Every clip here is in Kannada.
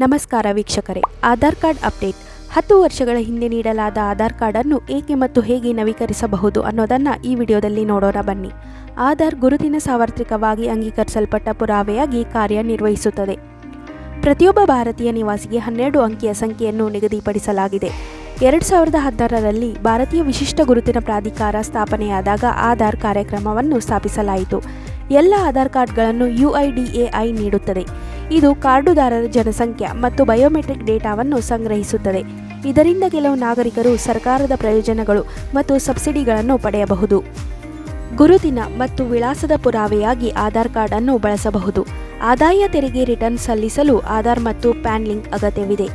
ನಮಸ್ಕಾರ ವೀಕ್ಷಕರೇ. Aadhaar card update. ಹತ್ತು ವರ್ಷಗಳ ಹಿಂದೆ ನೀಡಲಾದ ಆಧಾರ್ ಕಾರ್ಡನ್ನು ಏಕೆ ಮತ್ತು ಹೇಗೆ ನವೀಕರಿಸಬಹುದು ಅನ್ನೋದನ್ನು ಈ ವಿಡಿಯೋದಲ್ಲಿ ನೋಡೋಣ ಬನ್ನಿ. ಆಧಾರ್ ಗುರುತಿನ ಸಾರ್ವತ್ರಿಕವಾಗಿ ಅಂಗೀಕರಿಸಲ್ಪಟ್ಟ ಪುರಾವೆಯಾಗಿ ಕಾರ್ಯನಿರ್ವಹಿಸುತ್ತದೆ ಪ್ರತಿಯೊಬ್ಬ ಭಾರತೀಯ ನಿವಾಸಿಗೆ ಹನ್ನೆರಡು ಅಂಕಿಯ ಸಂಖ್ಯೆಯನ್ನು ನಿಗದಿಪಡಿಸಲಾಗಿದೆ. ಎರಡು ಸಾವಿರದ ಹದಿನಾರರಲ್ಲಿ ಭಾರತೀಯ ವಿಶಿಷ್ಟ ಗುರುತಿನ ಪ್ರಾಧಿಕಾರ ಸ್ಥಾಪನೆಯಾದಾಗ ಆಧಾರ್ ಕಾರ್ಯಕ್ರಮವನ್ನು ಸ್ಥಾಪಿಸಲಾಯಿತು. ಎಲ್ಲ ಆಧಾರ್ ಕಾರ್ಡ್ಗಳನ್ನು ಯುಐಡಿಎಐ ನೀಡುತ್ತದೆ. ಇದು ಕಾರ್ಡುದಾರರ ಜನಸಂಖ್ಯೆ ಮತ್ತು ಬಯೋಮೆಟ್ರಿಕ್ ಡೇಟಾವನ್ನು ಸಂಗ್ರಹಿಸುತ್ತದೆ. ಇದರಿಂದ ಕೆಲವು ನಾಗರಿಕರು ಸರ್ಕಾರದ ಪ್ರಯೋಜನಗಳು ಮತ್ತು ಸಬ್ಸಿಡಿಗಳನ್ನು ಪಡೆಯಬಹುದು. ಗುರುತಿನ ಮತ್ತು ವಿಳಾಸದ ಪುರಾವೆಯಾಗಿ ಆಧಾರ್ ಕಾರ್ಡ್ ಅನ್ನು ಬಳಸಬಹುದು. ಆದಾಯ ತೆರಿಗೆ ರಿಟರ್ನ್ ಸಲ್ಲಿಸಲು ಆಧಾರ್ ಮತ್ತು ಪ್ಯಾನ್ ಲಿಂಕ್ ಅಗತ್ಯವಿದೆ.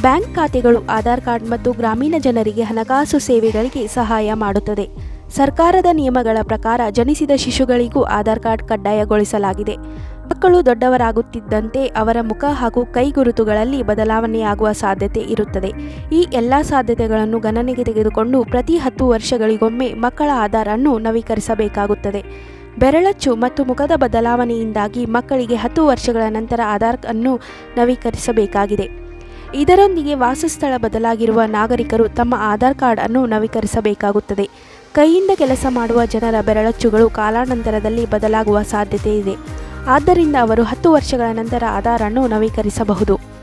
ಬ್ಯಾಂಕ್ ಖಾತೆಗಳು, ಆಧಾರ್ ಕಾರ್ಡ್ ಮತ್ತು ಗ್ರಾಮೀಣ ಜನರಿಗೆ ಹಣಕಾಸು ಸೇವೆಗಳಿಗೆ ಸಹಾಯ ಮಾಡುತ್ತದೆ. ಸರ್ಕಾರದ ನಿಯಮಗಳ ಪ್ರಕಾರ ಜನಿಸಿದ ಶಿಶುಗಳಿಗೂ ಆಧಾರ್ ಕಾರ್ಡ್ ಕಡ್ಡಾಯಗೊಳಿಸಲಾಗಿದೆ. ಮಕ್ಕಳು ದೊಡ್ಡವರಾಗುತ್ತಿದ್ದಂತೆ ಅವರ ಮುಖ ಹಾಗೂ ಕೈ ಗುರುತುಗಳಲ್ಲಿ ಬದಲಾವಣೆಯಾಗುವ ಸಾಧ್ಯತೆ ಇರುತ್ತದೆ. ಈ ಎಲ್ಲ ಸಾಧ್ಯತೆಗಳನ್ನು ಗಣನೆಗೆ ತೆಗೆದುಕೊಂಡು ಪ್ರತಿ ಹತ್ತು ವರ್ಷಗಳಿಗೊಮ್ಮೆ ಮಕ್ಕಳ ಆಧಾರ್ ಅನ್ನು ನವೀಕರಿಸಬೇಕಾಗುತ್ತದೆ. ಬೆರಳಚ್ಚು ಮತ್ತು ಮುಖದ ಬದಲಾವಣೆಯಿಂದಾಗಿ ಮಕ್ಕಳಿಗೆ ಹತ್ತು ವರ್ಷಗಳ ನಂತರ ಆಧಾರ್ ಅನ್ನು ನವೀಕರಿಸಬೇಕಾಗಿದೆ. ಇದರೊಂದಿಗೆ ವಾಸಸ್ಥಳ ಬದಲಾಗಿರುವ ನಾಗರಿಕರು ತಮ್ಮ ಆಧಾರ್ ಕಾರ್ಡ್ ಅನ್ನು ನವೀಕರಿಸಬೇಕಾಗುತ್ತದೆ. ಕೈಯಿಂದ ಕೆಲಸ ಮಾಡುವ ಜನರ ಬೆರಳಚ್ಚುಗಳು ಕಾಲಾನಂತರದಲ್ಲಿ ಬದಲಾಗುವ ಸಾಧ್ಯತೆ ಇದೆ. ಆದ್ದರಿಂದ ಅವರು ಹತ್ತು ವರ್ಷಗಳ ನಂತರ ಆಧಾರನ್ನು ನವೀಕರಿಸಬಹುದು.